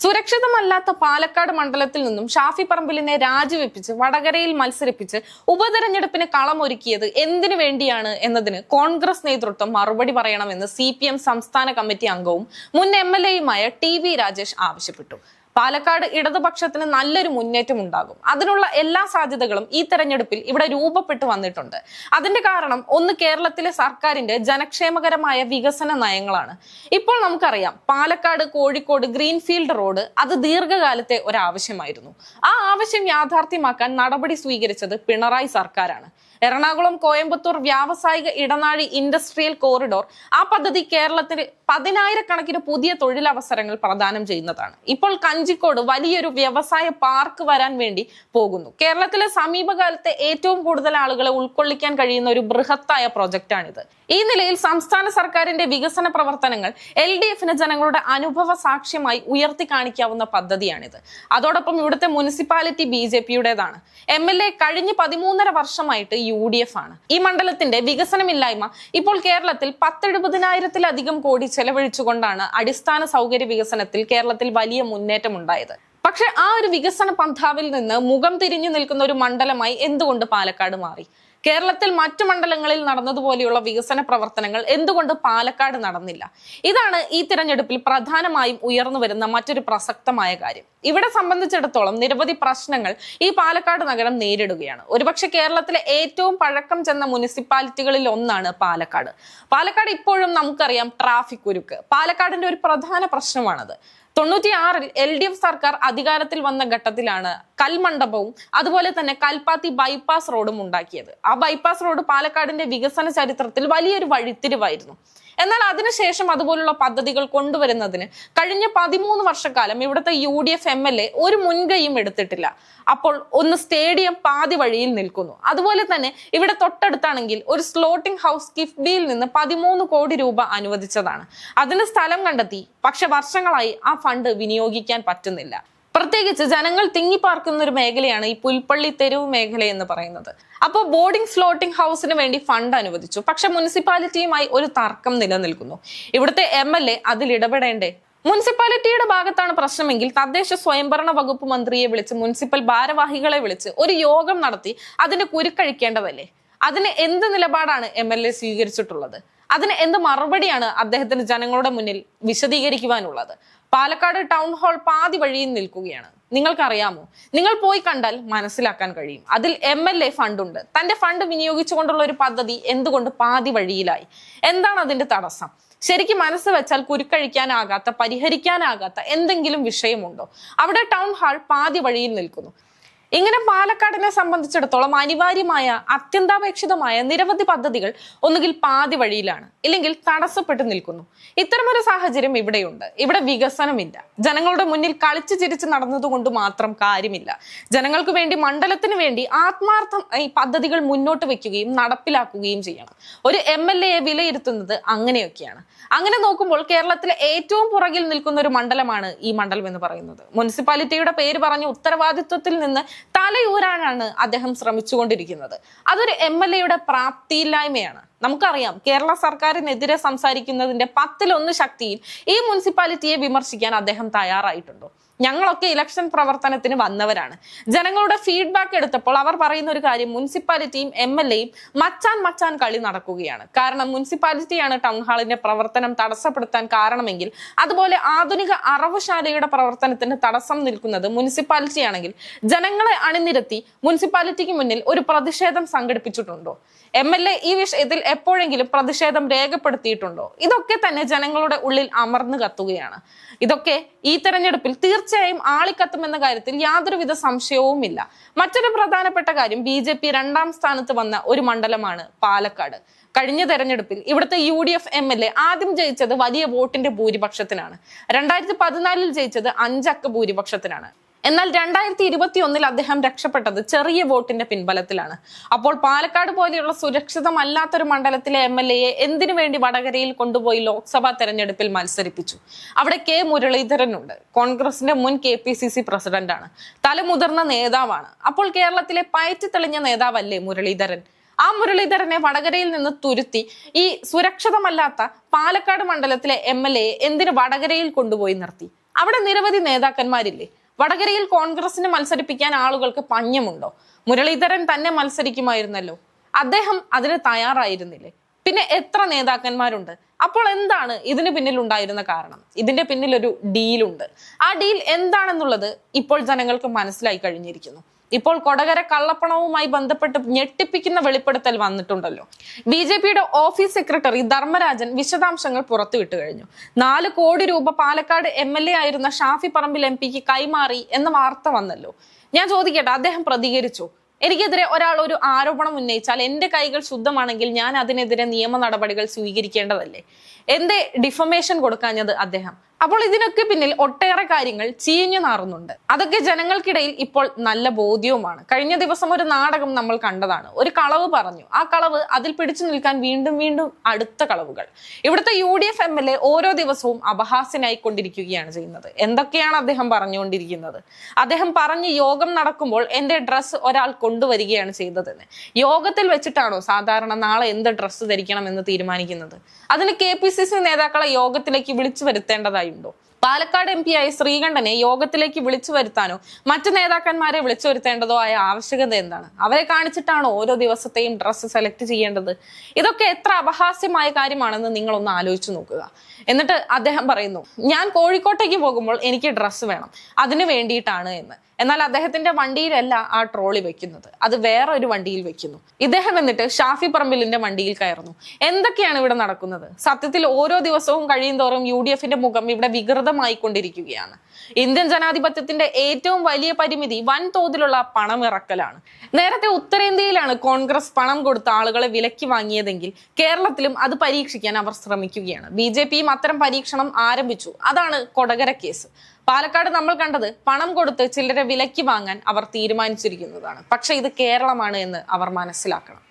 സുരക്ഷിതമല്ലാത്ത പാലക്കാട് മണ്ഡലത്തിൽ നിന്നും ഷാഫി പറമ്പിലിനെ രാജിവെപ്പിച്ച് വടകരയിൽ മത്സരിപ്പിച്ച് ഉപതെരഞ്ഞെടുപ്പിന് കളമൊരുക്കിയത് എന്തിനു വേണ്ടിയാണ് എന്നതിന് കോൺഗ്രസ് നേതൃത്വം മറുപടി പറയണമെന്ന് സി സംസ്ഥാന കമ്മിറ്റി അംഗവും മുൻ M L T V Rajesh ആവശ്യപ്പെട്ടു. പാലക്കാട് ഇടതുപക്ഷത്തിന് നല്ലൊരു മുന്നേറ്റം ഉണ്ടാകും. അതിനുള്ള എല്ലാ സാധ്യതകളും ഈ തെരഞ്ഞെടുപ്പിൽ ഇവിടെ രൂപപ്പെട്ടു വന്നിട്ടുണ്ട്. അതിന്റെ കാരണം ഒന്ന് കേരളത്തിലെ സർക്കാരിന്റെ ജനക്ഷേമകരമായ വികസന നയങ്ങളാണ്. ഇപ്പോൾ നമുക്കറിയാം പാലക്കാട് കോഴിക്കോട് ഗ്രീൻഫീൽഡ് റോഡ് അത് ദീർഘകാലത്തെ ഒരാവശ്യമായിരുന്നു. ആ ആവശ്യം യാഥാർത്ഥ്യമാക്കാൻ നടപടി സ്വീകരിച്ചത് പിണറായി സർക്കാരാണ്. എറണാകുളം കോയമ്പത്തൂർ വ്യാവസായിക ഇടനാഴി ഇൻഡസ്ട്രിയൽ കോറിഡോർ. ആ പദ്ധതി കേരളത്തിന് പതിനായിരക്കണക്കിന് പുതിയ തൊഴിലവസരങ്ങൾ പ്രദാനം ചെയ്യുന്നതാണ്. ഇപ്പോൾ കഞ്ചിക്കോട് വലിയൊരു വ്യവസായ പാർക്ക് വരാൻ വേണ്ടി പോകുന്നു. കേരളത്തിലെ സമീപകാലത്തെ ഏറ്റവും കൂടുതൽ ആളുകളെ ഉൾക്കൊള്ളിക്കാൻ കഴിയുന്ന ഒരു ബൃഹത്തായ പ്രൊജക്റ്റാണിത്. ഈ നിലയിൽ സംസ്ഥാന സർക്കാരിന്റെ വികസന പ്രവർത്തനങ്ങൾ എൽ ഡി എഫിന് ജനങ്ങളുടെ അനുഭവ സാക്ഷ്യമായി ഉയർത്തി കാണിക്കാവുന്ന പദ്ധതിയാണിത്. അതോടൊപ്പം ഇവിടുത്തെ മുനിസിപ്പാലിറ്റി ബി ജെ പിയുടേതാണ്. എം എൽ എ കഴിഞ്ഞ പതിമൂന്നര വർഷമായിട്ട് യു ഡി എഫ് ആണ്. ഈ മണ്ഡലത്തിന്റെ വികസനമില്ലായ്മ ഇപ്പോൾ കേരളത്തിൽ പത്തെഴുപതിനായിരത്തിലധികം കോടി ചെലവഴിച്ചുകൊണ്ടാണ് അടിസ്ഥാന സൗകര്യ വികസനത്തിൽ കേരളത്തിൽ വലിയ മുന്നേറ്റം ഉണ്ടായത് പക്ഷെ ആ ഒരു വികസന പന്ഥാവിൽ നിന്ന് മുഖം തിരിഞ്ഞു നിൽക്കുന്ന ഒരു മണ്ഡലമായി എന്തുകൊണ്ട് പാലക്കാട് മാറി? കേരളത്തിൽ മറ്റു മണ്ഡലങ്ങളിൽ നടന്നതുപോലെയുള്ള വികസന പ്രവർത്തനങ്ങൾ എന്തുകൊണ്ട് പാലക്കാട് നടന്നില്ല? ഇതാണ് ഈ തിരഞ്ഞെടുപ്പിൽ പ്രധാനമായും ഉയർന്നു വരുന്ന മറ്റൊരു പ്രസക്തമായ കാര്യം. ഇവിടെ സംബന്ധിച്ചിടത്തോളം നിരവധി പ്രശ്നങ്ങൾ ഈ പാലക്കാട് നഗരം നേരിടുകയാണ്. ഒരുപക്ഷെ കേരളത്തിലെ ഏറ്റവും പഴക്കം ചെന്ന മുനിസിപ്പാലിറ്റികളിൽ ഒന്നാണ് പാലക്കാട്. പാലക്കാട് ഇപ്പോഴും നമുക്കറിയാം ട്രാഫിക് കുരുക്ക് പാലക്കാടിന്റെ ഒരു പ്രധാന പ്രശ്നമാണത്. തൊണ്ണൂറ്റിയാറിൽ എൽ ഡി എഫ് സർക്കാർ അധികാരത്തിൽ വന്ന ഘട്ടത്തിലാണ് കൽമണ്ഡപവും അതുപോലെ തന്നെ കൽപ്പാത്തി ബൈപ്പാസ് റോഡും ഉണ്ടാക്കിയത്. ആ ബൈപ്പാസ് റോഡ് പാലക്കാടിന്റെ വികസന ചരിത്രത്തിൽ വലിയൊരു വഴിത്തിരിവായിരുന്നു. എന്നാൽ അതിനുശേഷം അതുപോലുള്ള പദ്ധതികൾ കൊണ്ടുവരുന്നതിന് കഴിഞ്ഞ പതിമൂന്ന് വർഷക്കാലം ഇവിടുത്തെ U D F M L A ഒരു മുൻകൈയും എടുത്തിട്ടില്ല. അപ്പോൾ ഒന്ന് സ്റ്റേഡിയം പാതി വഴിയിൽ നിൽക്കുന്നു. അതുപോലെ തന്നെ ഇവിടെ തൊട്ടടുത്താണെങ്കിൽ ഒരു സ്ലോട്ടിംഗ് ഹൗസ് കിഫ്ബിയിൽ നിന്ന് പതിമൂന്ന് കോടി രൂപ അനുവദിച്ചതാണ്. അതിന് സ്ഥലം കണ്ടെത്തി. പക്ഷെ വർഷങ്ങളായി ആ ഫണ്ട് വിനിയോഗിക്കാൻ പറ്റുന്നില്ല. പ്രത്യേകിച്ച് ജനങ്ങൾ തിങ്ങിപ്പാർക്കുന്ന ഒരു മേഖലയാണ് ഈ പുൽപ്പള്ളി തെരുവ് മേഖല എന്ന് പറയുന്നത്. അപ്പോൾ ബോർഡിംഗ് ഫ്ലോട്ടിംഗ് ഹൗസിന് വേണ്ടി ഫണ്ട് അനുവദിച്ചു. പക്ഷെ മുനിസിപ്പാലിറ്റിയുമായി ഒരു തർക്കം നിലനിൽക്കുന്നു. ഇവിടുത്തെ എം എൽ എ അതിൽ ഇടപെടേണ്ടേ? മുനിസിപ്പാലിറ്റിയുടെ ഭാഗത്താണ് പ്രശ്നമെങ്കിൽ തദ്ദേശ സ്വയംഭരണ വകുപ്പ് മന്ത്രിയെ വിളിച്ച് മുനിസിപ്പൽ ഭാരവാഹികളെ വിളിച്ച് ഒരു യോഗം നടത്തി അതിന് കുരുക്കഴിക്കേണ്ടതല്ലേ? അതിന് എന്ത് നിലപാടാണ് എം എൽ എ സ്വീകരിച്ചിട്ടുള്ളത്? അതിന് എന്ത് മറുപടിയാണ് അദ്ദേഹത്തിന് ജനങ്ങളുടെ മുന്നിൽ വിശദീകരിക്കുവാനുള്ളത്? പാലക്കാട് ടൗൺ ഹാൾ പാതി വഴിയിൽ നിൽക്കുകയാണ്. നിങ്ങൾക്കറിയാമോ? നിങ്ങൾ പോയി കണ്ടാൽ മനസ്സിലാക്കാൻ കഴിയും. അതിൽ എം എൽ എ ഫണ്ടുണ്ട്. തന്റെ ഫണ്ട് വിനിയോഗിച്ചുകൊണ്ടുള്ള ഒരു പദ്ധതി എന്തുകൊണ്ട് പാതി വഴിയിലായി? എന്താണ് അതിന്റെ തടസ്സം? ശരിക്കും മനസ്സ് വെച്ചാൽ കുരുക്കഴിക്കാനാകാത്ത പരിഹരിക്കാനാകാത്ത എന്തെങ്കിലും വിഷയമുണ്ടോ? അവിടെ ടൗൺ ഹാൾ പാതി വഴിയിൽ നിൽക്കുന്നു. ഇങ്ങനെ പാലക്കാടിനെ സംബന്ധിച്ചിടത്തോളം അനിവാര്യമായ അത്യന്താപേക്ഷിതമായ നിരവധി പദ്ധതികൾ ഒന്നുകിൽ പാതി വഴിയിലാണ് ഇല്ലെങ്കിൽ തടസ്സപ്പെട്ടു നിൽക്കുന്നു. ഇത്തരമൊരു സാഹചര്യം ഇവിടെയുണ്ട്. ഇവിടെ വികസനമില്ല. ജനങ്ങളുടെ മുന്നിൽ കളിച്ചു ചിരിച്ച് നടന്നതുകൊണ്ട് മാത്രം കാര്യമില്ല. ജനങ്ങൾക്ക് വേണ്ടി മണ്ഡലത്തിന് വേണ്ടി ആത്മാർത്ഥം ഈ പദ്ധതികൾ മുന്നോട്ട് വെക്കുകയും നടപ്പിലാക്കുകയും ചെയ്യണം. ഒരു എം എൽ എയെ വിലയിരുത്തുന്നത് അങ്ങനെയൊക്കെയാണ്. അങ്ങനെ നോക്കുമ്പോൾ കേരളത്തിലെ ഏറ്റവും പുറകിൽ നിൽക്കുന്ന ഒരു മണ്ഡലമാണ് ഈ മണ്ഡലം എന്ന് പറയുന്നത്. മുനിസിപ്പാലിറ്റിയുടെ പേര് പറഞ്ഞ് ഉത്തരവാദിത്വത്തിൽ നിന്ന് തലയൂരാനാണ് അദ്ദേഹം ശ്രമിച്ചുകൊണ്ടിരിക്കുന്നത്. അതൊരു എം എൽ എയുടെ പ്രാപ്തിയില്ലായ്മയാണ്. നമുക്കറിയാം കേരള സർക്കാരിനെതിരെ സംസാരിക്കുന്നതിന്റെ പത്തിലൊന്ന് ശക്തിയിൽ ഈ മുനിസിപ്പാലിറ്റിയെ വിമർശിക്കാൻ അദ്ദേഹം തയ്യാറായിട്ടുണ്ടോ. ഞങ്ങളൊക്കെ ഇലക്ഷൻ പ്രവർത്തനത്തിന് വന്നവരാണ്. ജനങ്ങളുടെ ഫീഡ്ബാക്ക് എടുത്തപ്പോൾ അവർ പറയുന്ന ഒരു കാര്യം മുനിസിപ്പാലിറ്റിയും എം എൽ എയും മച്ചാൻ മച്ചാൻ കളി നടക്കുകയാണ്. കാരണം മുനിസിപ്പാലിറ്റിയാണ് ടൗൺ ഹാളിന്റെ പ്രവർത്തനം തടസ്സപ്പെടുത്താൻ കാരണമെങ്കിൽ അതുപോലെ ആധുനിക അറവുശാലയുടെ പ്രവർത്തനത്തിന് തടസ്സം നിൽക്കുന്നത് മുനിസിപ്പാലിറ്റിയാണെങ്കിൽ ജനങ്ങളെ അണിനിരത്തി മുനിസിപ്പാലിറ്റിക്ക് മുന്നിൽ ഒരു പ്രതിഷേധം സംഘടിപ്പിച്ചിട്ടുണ്ടോ? എം എൽ എ ഈ വിഷയത്തിൽ എപ്പോഴെങ്കിലും പ്രതിഷേധം രേഖപ്പെടുത്തിയിട്ടുണ്ടോ? ഇതൊക്കെ തന്നെ ജനങ്ങളുടെ ഉള്ളിൽ അമർന്നു കത്തുകയാണ്. ഇതൊക്കെ ഈ തെരഞ്ഞെടുപ്പിൽ തീർച്ചയായും ആളിക്കത്തുമെന്ന കാര്യത്തിൽ യാതൊരുവിധ സംശയവുമില്ല. മറ്റൊരു പ്രധാനപ്പെട്ട കാര്യം ബി ജെ പി രണ്ടാം സ്ഥാനത്ത് വന്ന ഒരു മണ്ഡലമാണ് പാലക്കാട്. കഴിഞ്ഞ തെരഞ്ഞെടുപ്പിൽ ഇവിടുത്തെ U D F M L A ആദ്യം ജയിച്ചത് വലിയ വോട്ടിന്റെ ഭൂരിപക്ഷത്തിനാണ്. രണ്ടായിരത്തി പതിനാലിൽ ജയിച്ചത് അഞ്ചക്ക ഭൂരിപക്ഷത്തിനാണ്. എന്നാൽ രണ്ടായിരത്തി ഇരുപത്തി ഒന്നിൽ അദ്ദേഹം രക്ഷപ്പെട്ടത് ചെറിയ വോട്ടിന്റെ പിൻബലത്തിലാണ്. അപ്പോൾ പാലക്കാട് പോലെയുള്ള സുരക്ഷിതമല്ലാത്തൊരു മണ്ഡലത്തിലെ എം എൽ എയെ എന്തിനു വേണ്ടി വടകരയിൽ കൊണ്ടുപോയി ലോക്സഭാ തെരഞ്ഞെടുപ്പിൽ മത്സരിപ്പിച്ചു? അവിടെ കെ മുരളീധരനുണ്ട്. കോൺഗ്രസിന്റെ മുൻ കെ പി സി സി പ്രസിഡന്റാണ്. തലമുതിർന്ന നേതാവാണ്. അപ്പോൾ കേരളത്തിലെ പയറ്റി തെളിഞ്ഞ നേതാവല്ലേ മുരളീധരൻ? ആ മുരളീധരനെ വടകരയിൽ നിന്ന് തുരുത്തി ഈ സുരക്ഷിതമല്ലാത്ത പാലക്കാട് മണ്ഡലത്തിലെ എം എൽ എ എന്തിന് വടകരയിൽ കൊണ്ടുപോയി നിർത്തി? അവിടെ നിരവധി നേതാക്കന്മാരില്ലേ? വടകരയിൽ കോൺഗ്രസിന് മത്സരിപ്പിക്കാൻ ആളുകൾക്ക് പഞ്ഞമുണ്ടോ? മുരളീധരൻ തന്നെ മത്സരിക്കുമായിരുന്നല്ലോ. അദ്ദേഹം അതിന് തയ്യാറായിരുന്നില്ലേ? പിന്നെ എത്ര നേതാക്കന്മാരുണ്ട്? അപ്പോൾ എന്താണ് ഇതിന് പിന്നിൽ ഉണ്ടായിരുന്ന കാരണം? ഇതിന്റെ പിന്നിൽ ഒരു ഡീലുണ്ട്. ആ ഡീൽ എന്താണെന്നുള്ളത് ഇപ്പോൾ ജനങ്ങൾക്ക് മനസ്സിലായി കഴിഞ്ഞിരിക്കുന്നു. ഇപ്പോൾ കൊടകര കള്ളപ്പണവുമായി ബന്ധപ്പെട്ട് ഞെട്ടിപ്പിക്കുന്ന വെളിപ്പെടുത്തൽ വന്നിട്ടുണ്ടല്ലോ. ബി ജെ പിയുടെ ഓഫീസ് സെക്രട്ടറി ധർമ്മരാജൻ വിശദാംശങ്ങൾ പുറത്തുവിട്ടു കഴിഞ്ഞു. നാല് കോടി രൂപ പാലക്കാട് എം എൽ എ ആയിരുന്ന ഷാഫി പറമ്പിൽ എം പിക്ക് കൈമാറി എന്ന വാർത്ത വന്നല്ലോ. ഞാൻ ചോദിക്കട്ടെ അദ്ദേഹം പ്രതികരിച്ചു. എനിക്കെതിരെ ഒരാൾ ഒരു ആരോപണം ഉന്നയിച്ചാൽ എന്റെ കൈകൾ ശുദ്ധമാണെങ്കിൽ ഞാൻ അതിനെതിരെ നിയമ നടപടികൾ സ്വീകരിക്കേണ്ടതല്ലേ? എന്തേ ഡിഫമേഷൻ കൊടുക്കാഞ്ഞത് അദ്ദേഹം? അപ്പോൾ ഇതിനൊക്കെ പിന്നിൽ ഒട്ടേറെ കാര്യങ്ങൾ ചീഞ്ഞു നാറുന്നുണ്ട്. അതൊക്കെ ജനങ്ങൾക്കിടയിൽ ഇപ്പോൾ നല്ല ബോധ്യവുമാണ്. കഴിഞ്ഞ ദിവസം ഒരു നാടകം നമ്മൾ കണ്ടതാണ്. ഒരു കളവ് പറഞ്ഞു. ആ കളവ് അതിൽ പിടിച്ചു നിൽക്കാൻ വീണ്ടും വീണ്ടും അടുത്ത കളവുകൾ. ഇവിടുത്തെ U D F M L A ഓരോ ദിവസവും അപഹാസ്യനായിക്കൊണ്ടിരിക്കുകയാണ് ചെയ്യുന്നത്. എന്തൊക്കെയാണ് അദ്ദേഹം പറഞ്ഞുകൊണ്ടിരിക്കുന്നത്? അദ്ദേഹം പറഞ്ഞ് യോഗം നടക്കുമ്പോൾ എന്റെ ഡ്രസ്സ് ഒരാൾ കൊണ്ടുവരികയാണ് ചെയ്തതെന്ന്. യോഗത്തിൽ വെച്ചിട്ടാണോ സാധാരണ നാളെ എന്ത് ഡ്രസ്സ് ധരിക്കണം എന്ന് തീരുമാനിക്കുന്നത്? അതിന് കെ പി സി സി നേതാക്കളെ യോഗത്തിലേക്ക് വിളിച്ചു lindo. പാലക്കാട് എം പിയായ ശ്രീകണ്ഠനെ യോഗത്തിലേക്ക് വിളിച്ചു വരുത്താനോ മറ്റു നേതാക്കന്മാരെ വിളിച്ചു വരുത്തേണ്ടതോ ആയ ആവശ്യകത എന്താണ്? അവരെ കാണിച്ചിട്ടാണോ ഓരോ ദിവസത്തെയും ഡ്രസ്സ് സെലക്ട് ചെയ്യേണ്ടത്? ഇതൊക്കെ എത്ര അപഹാസ്യമായ കാര്യമാണെന്ന് നിങ്ങളൊന്ന് ആലോചിച്ചു നോക്കുക. എന്നിട്ട് അദ്ദേഹം പറയുന്നു ഞാൻ കോഴിക്കോട്ടേക്ക് പോകുമ്പോൾ എനിക്ക് ഡ്രസ്സ് വേണം. അതിനു വേണ്ടിയിട്ടാണ് എന്ന്. എന്നാൽ അദ്ദേഹത്തിന്റെ വണ്ടിയിലല്ല ആ ട്രോളി വെക്കുന്നത്. അത് വേറെ ഒരു വണ്ടിയിൽ വെക്കുന്നു. ഇദ്ദേഹം എന്നിട്ട് ഷാഫി പറമ്പിലിന്റെ വണ്ടിയിൽ കയറുന്നു. എന്തൊക്കെയാണ് ഇവിടെ നടക്കുന്നത്? സത്യത്തിൽ ഓരോ ദിവസവും കഴിയും തോറും യു ഡി എഫിന്റെ മുഖം ഇവിടെ വികൃതമായിക്കൊണ്ടിരിക്കുകയാണ് ഇന്ത്യൻ ജനാധിപത്യത്തിന്റെ ഏറ്റവും വലിയ പരിമിതി വൻതോതിലുള്ള പണമിറക്കലാണ് നേരത്തെ ഉത്തരേന്ത്യയിലാണ് കോൺഗ്രസ് പണം കൊടുത്ത ആളുകളെ വിലക്കി വാങ്ങിയതെങ്കിൽ കേരളത്തിലും അത് പരീക്ഷിക്കാൻ അവർ ശ്രമിക്കുകയാണ്. ബി ജെ പിയും അത്തരം പരീക്ഷണം ആരംഭിച്ചു. അതാണ് കൊടകര കേസ്. പാലക്കാട് നമ്മൾ കണ്ടത് പണം കൊടുത്ത് ചിലരെ വിലക്കി വാങ്ങാൻ അവർ തീരുമാനിച്ചിരിക്കുന്നതാണ്. പക്ഷെ ഇത് കേരളമാണ് എന്ന് അവർ മനസ്സിലാക്കണം.